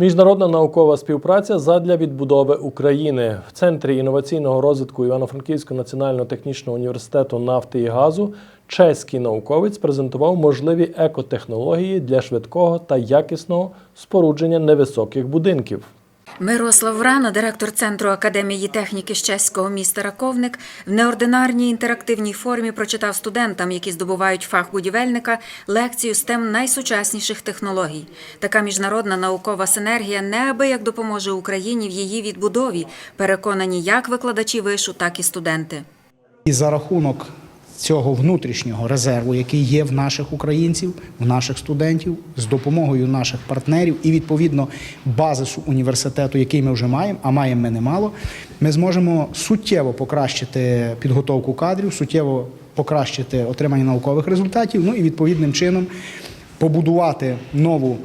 Міжнародна наукова співпраця задля відбудови України в центрі інноваційного розвитку Івано-Франківського національного технічного університету нафти і газу. Чеський науковець презентував можливі екотехнології для швидкого та якісного спорудження невисоких будинків. Мирослав Врана, директор Центру академії техніки з чеського міста Раковник, в неординарній інтерактивній формі прочитав студентам, які здобувають фах будівельника, лекцію з тем найсучасніших технологій. Така міжнародна наукова синергія неабияк допоможе Україні в її відбудові, переконані як викладачі вишу, так і студенти. І за рахунок цього внутрішнього резерву, який є в наших українців, в наших студентів, з допомогою наших партнерів і відповідно базису університету, який ми вже маємо, а маємо ми немало, ми зможемо суттєво покращити підготовку кадрів, суттєво покращити отримання наукових результатів, ну і відповідним чином побудувати нову.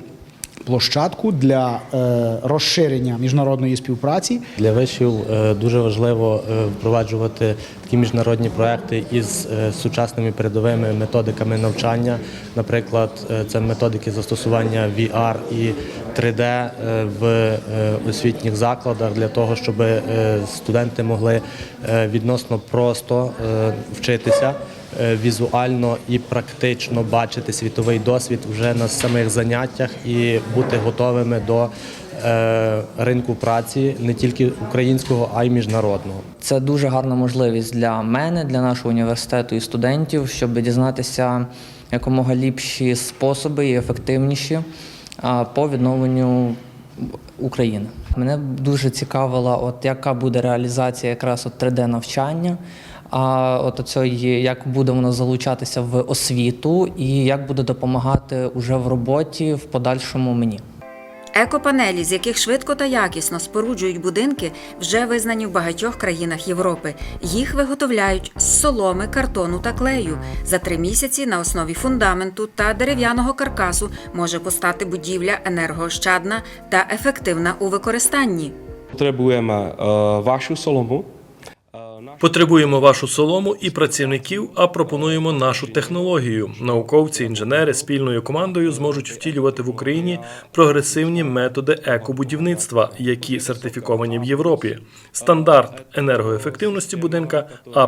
Площадку для е, розширення міжнародної співпраці Для вишів е, дуже важливо е, впроваджувати такі міжнародні проекти із сучасними передовими методиками навчання. Наприклад, це методики застосування VR і 3D е, в освітніх закладах для того, щоб студенти могли відносно просто вчитися. Е, Візуально і практично бачити світовий досвід вже на самих заняттях і бути готовими до е, ринку праці не тільки українського, а й міжнародного. Це дуже гарна можливість для мене, для нашого університету і студентів, щоб дізнатися якомога ліпші способи і ефективніші по відновленню України. Мене дуже цікавила, от яка буде реалізація якраз от 3D-навчання. А от оцьої, як буде воно залучатися в освіту і як буде допомагати уже в роботі в подальшому мені. Екопанелі, з яких швидко та якісно споруджують будинки, вже визнані в багатьох країнах Європи. Їх виготовляють з соломи, картону та клею. За три місяці на основі фундаменту та дерев'яного каркасу може постати будівля енергоощадна та ефективна у використанні. Potřebujeme uh, vašu solomu, Потребуємо вашу солому і працівників, а пропонуємо нашу технологію. Науковці, інженери спільною командою зможуть втілювати в Україні прогресивні методи екобудівництва, які сертифіковані в Європі. Стандарт енергоефективності будинка А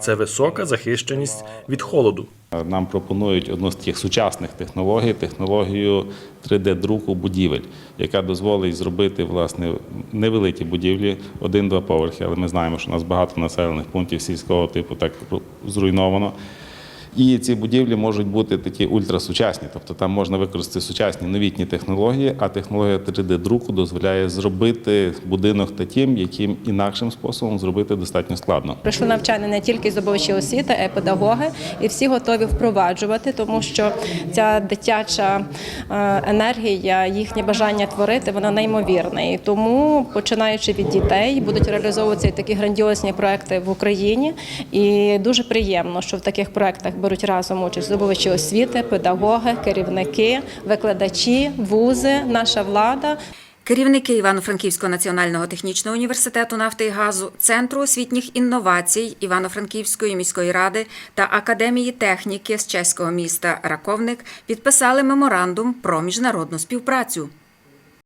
це висока захищеність від холоду. Нам пропонують одну з тих сучасних технологій, технологію 3D-друку будівель, яка дозволить зробити власне невеликі будівлі, один-два поверхи. Але ми знаємо, що у нас багато населених пунктів сільського типу так зруйновано. І ці будівлі можуть бути такі ультрасучасні, тобто там можна використати сучасні новітні технології, а технологія 3D-друку дозволяє зробити будинок таким, яким інакшим способом зробити достатньо складно. Прийшли навчання не тільки здобувачі освіти, а й педагоги, і всі готові впроваджувати, тому що ця дитяча е, енергія, їхнє бажання творити, вона неймовірна. І тому, починаючи від дітей, будуть реалізовуватися такі грандіозні проекти в Україні. І дуже приємно, що в таких проектах беруть разом участь здобувачі освіти, педагоги, керівники, викладачі, вузи, наша влада. Керівники Івано-Франківського національного технічного університету нафти і газу, Центру освітніх інновацій Івано-Франківської міської ради та Академії техніки з чеського міста Раковник підписали меморандум про міжнародну співпрацю.